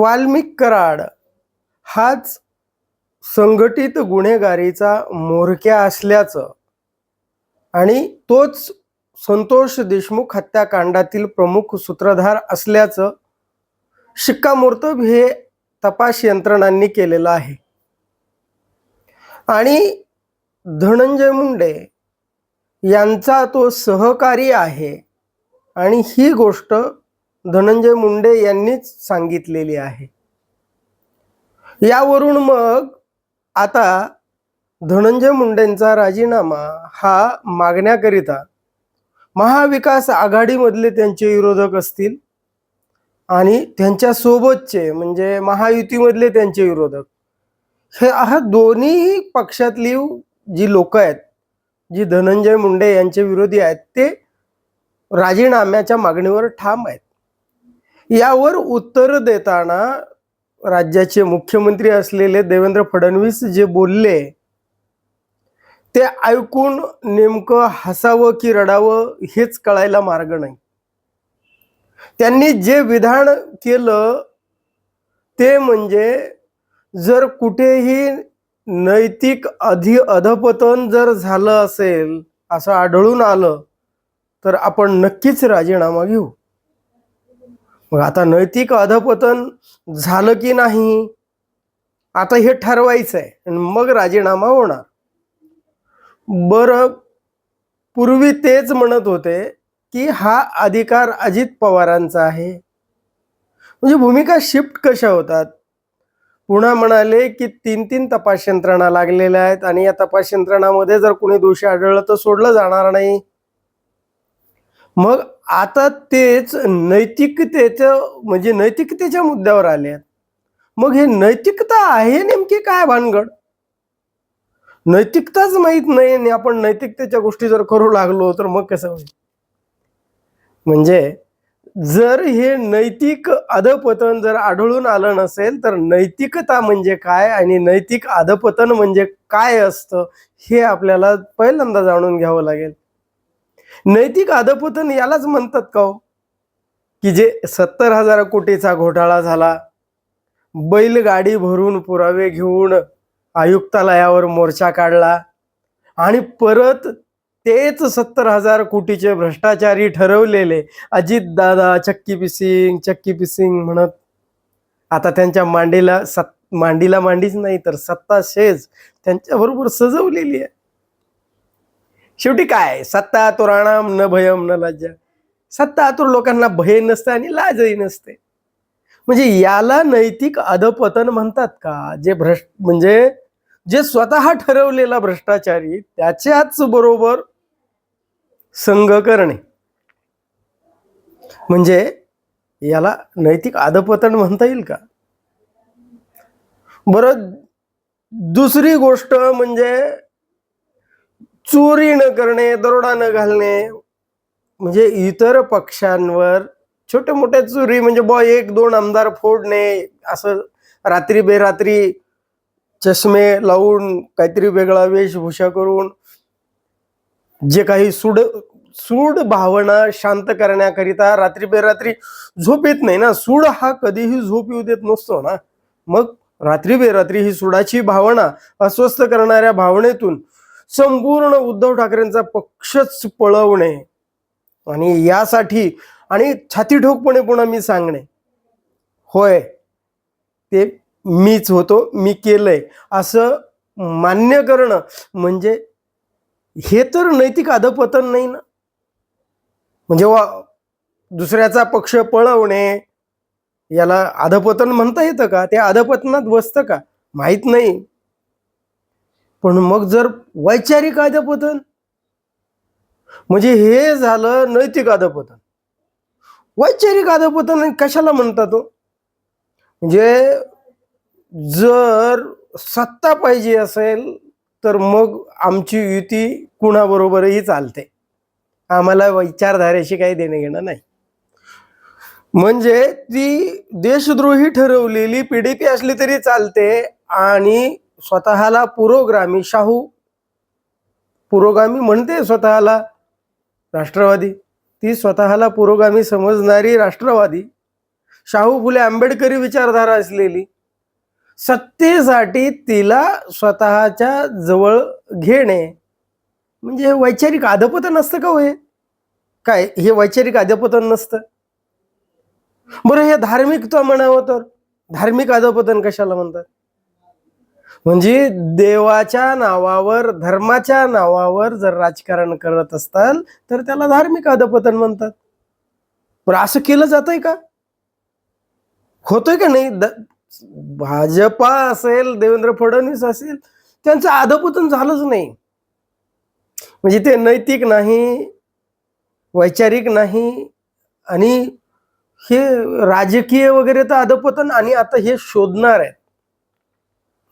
वाल्मिक कराड हाच संघटित गुन्हेगारीचा म्होरक्या असल्याचं आणि तोच संतोष देशमुख हत्याकांडातील प्रमुख सूत्रधार असल्याचं शिक्कामोर्तब हे तपास यंत्रणांनी केलेलं आहे. आणि धनंजय मुंडे यांचा तो सहकारी आहे आणि ही गोष्ट धनंजय मुंडे यांनीच सांगितलेली आहे. यावरून मग आता धनंजय मुंडेंचा राजीनामा हा मागण्याकरिता महाविकास आघाडीमधले त्यांचे विरोधक असतील आणि त्यांच्या सोबतचे म्हणजे महायुतीमधले त्यांचे विरोधक. हे हा दोन्ही पक्षातली जी लोक आहेत जी धनंजय मुंडे यांचे विरोधी आहेत ते राजीनाम्याच्या मागणीवर ठाम आहेत. यावर उत्तर देताना राज्याचे मुख्यमंत्री असलेले देवेंद्र फडणवीस जे बोलले ते ऐकून नेमकं हसावं की रडावं हेच कळायला मार्ग नाही. त्यांनी जे विधान केलं ते म्हणजे जर कुठेही नैतिक अधि अधपतन जर झालं असेल असं आढळून आलं तर आपण नक्कीच राजीनामा घेऊ. मग आता नैतिक अधपतन झालं की नाही आता हे ठरवायचं आहे आणि मग राजीनामा होणार. बरं पूर्वी तेच म्हणत होते की हा अधिकार अजित पवारांचा आहे. म्हणजे भूमिका शिफ्ट कशा होतात? पुन्हा म्हणाले की तीन तीन तपास यंत्रणा लागलेल्या आहेत आणि या तपास यंत्रणामध्ये जर कोणी दोषी आढळलं तर सोडलं जाणार नाही. मग आता तेच नैतिकतेचं म्हणजे नैतिकतेच्या मुद्द्यावर आले आहेत. मग हे नैतिकता आहे नेमकी काय भानगड? नैतिकताच माहीत नाही आणि आपण नैतिकतेच्या गोष्टी जर करू लागलो तर मग कसं होईल? म्हणजे जर हे नैतिक अधपतन जर आढळून आलं नसेल तर नैतिकता म्हणजे काय आणि नैतिक अधपतन म्हणजे काय असतं हे आपल्याला पहिल्यांदा जाणून घ्यावं लागेल. नैतिक अधपतन यालाच म्हणतात का हो? की जे सत्तर हजार कोटीचा घोटाळा झाला बैलगाडी भरून पुरावे घेऊन आयुक्तालयावर मोर्चा काढला आणि परत तेच सत्तर हजार कोटीचे भ्रष्टाचारी ठरवलेले अजितदादा चक्की पिसिंग चक्की पिसिंग म्हणत आता त्यांच्या मांडीला सत् मांडीला मांडीच नाही तर सत्ता शेज त्यांच्याबरोबर सजवलेली आहे. शेवटी काय? सत्ता तुराणाम न भयम न लज्जा. सत्ता आतुर लोकांना भय नसतं आणि लाजही नसते. म्हणजे याला नैतिक अधपतन म्हणतात का? जे भ्रष्ट म्हणजे जे स्वतः ठरवलेला भ्रष्टाचारी त्याच्याच बरोबर संघ करणे. म्हणजे याला नैतिक अधपतन म्हणता येईल का? बरं दुसरी गोष्ट म्हणजे चोरी न करणे दरोडा न घालणे म्हणजे इतर पक्षांवर छोटे मोठे चोरी म्हणजे बॉ एक दोन आमदार फोडणे असं रात्री बेरात्री चष्मे लावून काहीतरी वेगळा वेशभूषा करून जे काही सूड सूड भावना शांत करण्याकरिता रात्री बेरात्री झोप येत नाही ना. सूड हा कधीही झोप येऊ देत नसतो ना. मग रात्री बेरात्री ही सुडाची भावना अस्वस्थ करणाऱ्या भावनेतून संपूर्ण उद्धव ठाकरेंचा पक्षच पळवणे आणि यासाठी आणि छाती ठोकपणे पुन्हा मी सांगणे. होय ते मीच होतो मी केलंय. असं मान्य करणं म्हणजे हे तर नैतिक अधपतन नाही ना. म्हणजे वा दुसऱ्याचा पक्ष पळवणे याला अधपतन म्हणता येतं का? ते अधपतनात बसतं का? माहीत नाही. पण मग जर वैचारिक अधपतन म्हणजे हे झालं नैतिक अधपतन वैचारिक अधपतन कशाला म्हणतात तो? म्हणजे जर सत्ता पाहिजे असेल तर मग आमची युती कुणाबरोबरही चालते. आम्हाला विचारधारेशी काही देणं घेणं नाही. म्हणजे ती देशद्रोही ठरवलेली पीडीपी असली तरी चालते आणि स्वतःला पुरोगामी शाहू पुरोगामी म्हणते स्वतःला राष्ट्रवादी. ती स्वतःला पुरोगामी समजणारी राष्ट्रवादी. शाहू फुले आंबेडकरी विचारधारा असलेली. सत्तेसाठी तिला स्वतःच्या जवळ घेणे. म्हणजे हे वैचारिक अधपतन असतं का हो हे? काय हे वैचारिक अधपतन नसतं? बरं हे धार्मिकता म्हणावं तर? धार्मिक अधपतन कशाला म्हणतात? म्हणजे देवाच्या नावावर धर्माच्या नावावर जर राजकारण करत असताल तर त्याला धार्मिक अधपतन म्हणतात. पण असं केलं जातंय का? होतंय का नाही? द- भाजपा असेल देवेंद्र फडणवीस असेल त्यांचं अधपतन झालंच नाही. म्हणजे ते नैतिक नाही वैचारिक नाही आणि हे राजकीय वगैरे तर अधपतन आणि आता हे शोधणार आहेत.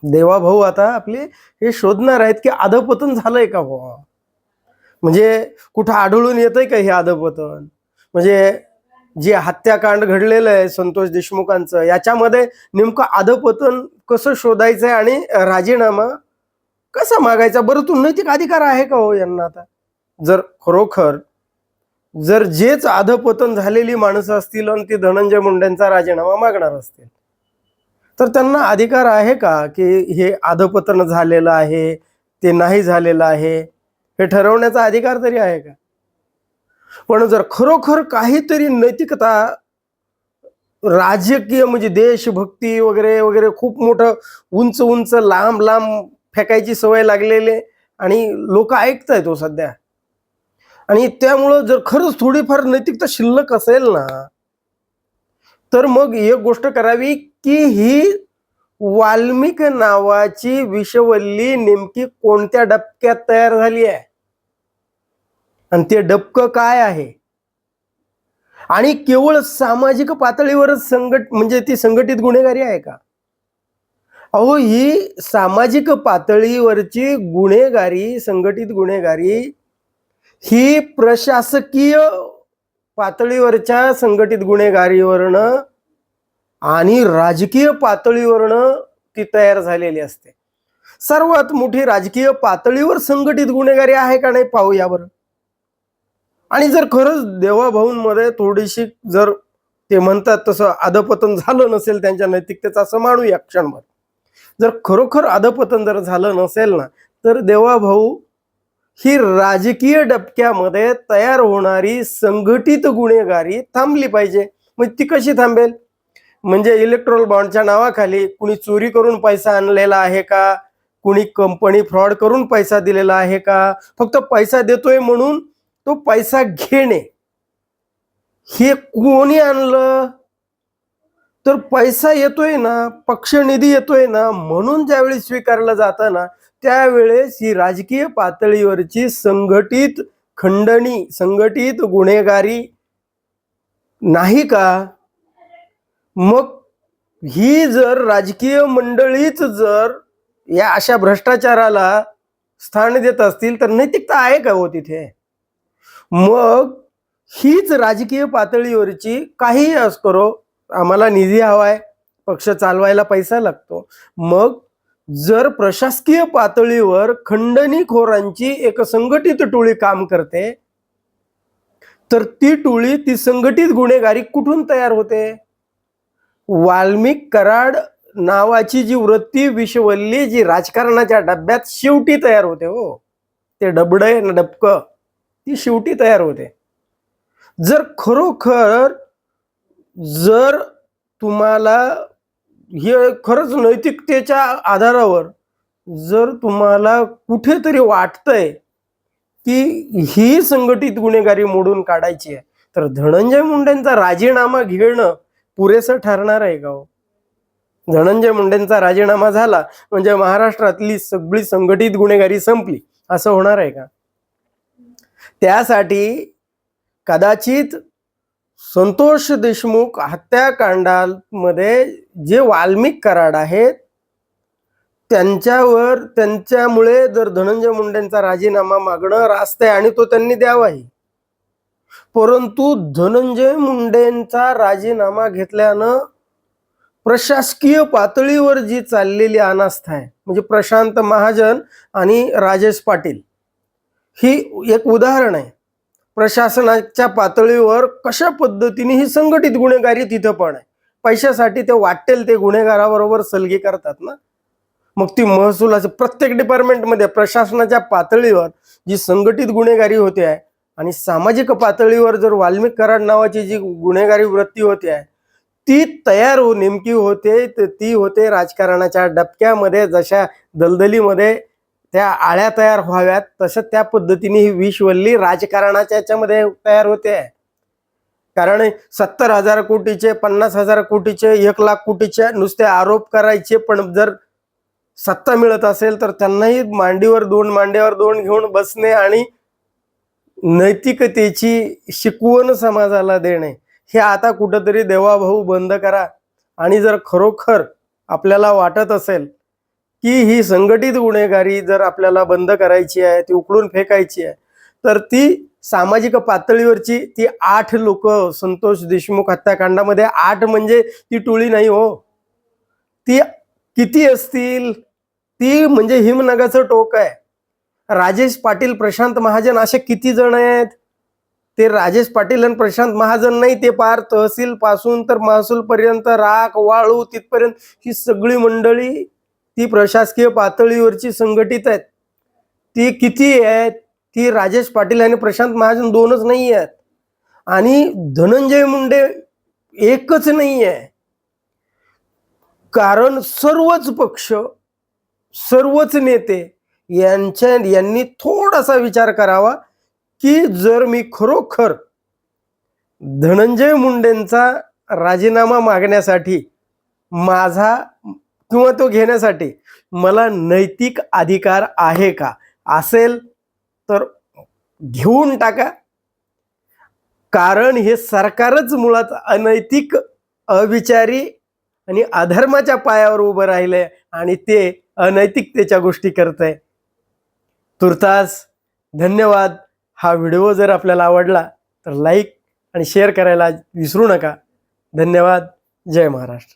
देवाभाऊ आता आपले हे शोधणार आहेत की अधपतन झालंय का बुवा? म्हणजे कुठं आढळून येतंय का हे अधपतन म्हणजे जे हत्याकांड घडलेलं आहे संतोष देशमुखांचं याच्यामध्ये नेमकं अधपतन कसं शोधायचंय आणि राजीनामा कसा मागायचा? बरं तू नैतिक अधिकार आहे का हो यांना आता? जर खरोखर जर जेच अधपतन झालेली माणसं असतील आणि ती धनंजय मुंडेंचा राजीनामा मागणार असतील तर त्यांना अधिकार आहे का की हे अधपतन झालेलं आहे ते नाही झालेलं आहे? हे ठरवण्याचा अधिकार तरी आहे का? पण जर खरोखर काहीतरी नैतिकता राजकीय म्हणजे देशभक्ती वगैरे वगैरे खूप मोठं उंच उंच लांब लांब फेकायची सवय लागलेले आणि लोक ऐकताय तो हो सध्या. आणि त्यामुळं जर खरंच थोडीफार नैतिकता शिल्लक असेल ना तर मग एक गोष्ट करावी की ही वाल्मिक नावाची विषवल्ली नेमकी कोणत्या डबक्यात तयार झाली आहे? आणि ते डबकं काय आहे? आणि केवळ सामाजिक पातळीवरच संघट म्हणजे ती संघटित गुन्हेगारी आहे का? अहो ही सामाजिक पातळीवरची गुन्हेगारी संघटित गुन्हेगारी ही प्रशासकीय पातळीवरच्या संघटित गुन्हेगारीवरनं आणि राजकीय पातळीवरनं ती तयार झालेली असते. सर्वात मोठी राजकीय पातळीवर संघटित गुन्हेगारी आहे का नाही पाहू यावर आणि जर खरंच देवाभाऊंमध्ये थोडीशी जर ते म्हणतात तसं अधपतन झालं नसेल त्यांच्या नैतिकतेचं असं मानूया क्षणभर. जर खरोखर अधपतन जर झालं नसेल ना तर देवाभाऊ ही राजकीय डबक्यामध्ये तयार होणारी संघटित गुन्हेगारी थांबली पाहिजे. मग ती कशी थांबेल? म्हणजे इलेक्ट्रॉल बॉन्डच्या नावाखाली कुणी चोरी करून पैसा आणलेला आहे का? कुणी कंपनी फ्रॉड करून पैसा दिलेला आहे का? फक्त पैसा देतोय म्हणून तो पैसा घेणे. हे कोणी आणलं? तर पैसा येतोय ना पक्षनिधी येतोय ना म्हणून ज्यावेळी स्वीकारलं जातं ना त्यावेळेस ही राजकीय पातळीवरची संघटित खंडणी संघटित गुन्हेगारी नाही का? मग ही जर राजकीय मंडळीच जर या अशा भ्रष्टाचाराला स्थान देत असतील तर नैतिकता आहे का हो तिथे? मग हीच राजकीय पातळीवरची काही अस करो आम्हाला निधी हवाय पक्ष चालवायला पैसा लागतो. मग जर प्रशासकीय पातळीवर खंडणीखोरांची एक संघटित टोळी काम करते तर ती टोळी ती संघटित गुन्हेगारी कुठून तयार होते? वाल्मिक कराड नावाची जी वृत्ती विषवल्ली जी राजकारणाच्या डब्यात शेवटी तयार होते हो. ते डबडय ना डबक ती शेवटी तयार होते. जर खरोखर जर तुम्हाला हे खरंच नैतिकतेच्या आधारावर जर तुम्हाला कुठेतरी वाटतंय की ही संघटित गुन्हेगारी मोडून काढायची आहे तर धनंजय मुंडेंचा राजीनामा घेणं पुरेसं ठरणार आहे का हो धनंजय मुंडेंचा राजीनामा झाला म्हणजे महाराष्ट्रातली सगळी संघटित गुन्हेगारी संपली. असं होणार आहे का? त्यासाठी कदाचित संतोष देशमुख हत्याकांडामध्ये जे वाल्मिक कराड आहेत त्यांच्यावर त्यांच्यामुळे जर धनंजय मुंडेंचा राजीनामा मागणं रास्त आहे आणि तो त्यांनी द्यावाही परंतु धनंजय मुंडेंचा राजीनामा घेतल्यानं प्रशासकीय पातळीवर जी चाललेली अनास्था आहे म्हणजे प्रशांत महाजन आणि राजेश पाटील ही एक उदाहरण आहे. प्रशासनाच्या पातळीवर कशा पद्धतीने ही संघटित गुन्हेगारी तिथं पण आहे? पैशासाठी ते वाटेल ते गुन्हेगाराबरोबर सलगी करतात ना? मग ती महसुलाचे प्रत्येक डिपार्टमेंटमध्ये प्रशासनाच्या पातळीवर जी संघटित गुन्हेगारी होते आहे आणि सामाजिक पातळीवर जर वाल्मिक कराड नावाची जी गुन्हेगारी वृत्ती होती आहे ती तयार हो नेमकी होते त- ती होते राजकारणाच्या डबक्यामध्ये जशा दलदलीमध्ये त्या आळ्या तयार व्हाव्यात तसं त्या पद्धतीने ही विषवल्ली राजकारणाच्या याच्यामध्ये तयार होते. आहे कारण सत्तर हजार कोटीचे पन्नास हजार कोटीचे एक लाख कोटीचे नुसते आरोप करायचे पण जर सत्ता मिळत असेल तर त्यांनाही मांडीवर दोन मांड्यावर दोन घेऊन बसणे आणि नैतिकतेची शिकवण समाजाला देणे हे आता कुठंतरी देवाभाऊ बंद करा. आणि जर खरोखर आपल्याला वाटत असेल की ही संघटित गुन्हेगारी जर आपल्याला बंद करायची आहे ती उकळून फेकायची आहे तर ती सामाजिक पातळीवरची ती आठ लोक संतोष देशमुख हत्याकांडामध्ये आठ म्हणजे ती टोळी नाही हो. ती किती असतील? ती म्हणजे हिमनगाचं टोक आहे. राजेश पाटील प्रशांत महाजन असे किती जण आहेत? ते राजेश पाटील आणि प्रशांत महाजन नाही ते पार तहसील पासून तर महसूल पर्यंत राख वाळू तिथपर्यंत ही सगळी मंडळी ती प्रशासकीय पातळीवरची संघटित आहेत. ती किती आहेत? ती राजेश पाटील आणि प्रशांत महाजन दोनच नाही आहेत. आणि धनंजय मुंडे एकच नाही आहे. कारण सर्वच पक्ष सर्वच नेते यांच्या यांनी थोडासा विचार करावा की जर मी खरोखर धनंजय मुंडेंचा राजीनामा मागण्यासाठी माझा किंवा तो घेण्यासाठी मला नैतिक अधिकार आहे का असेल तर घेऊन टाका. कारण हे सरकारच मुळात अनैतिक अविचारी आणि अधर्माच्या पायावर उभं राहिलंय आणि ते अनैतिकतेच्या गोष्टी करत आहे तुर्तास धन्यवाद. हा व्हिडिओ जर आपल्याला आवडला तर लाईक आणि शेअर करायला विसरू नका. धन्यवाद. जय महाराष्ट्र.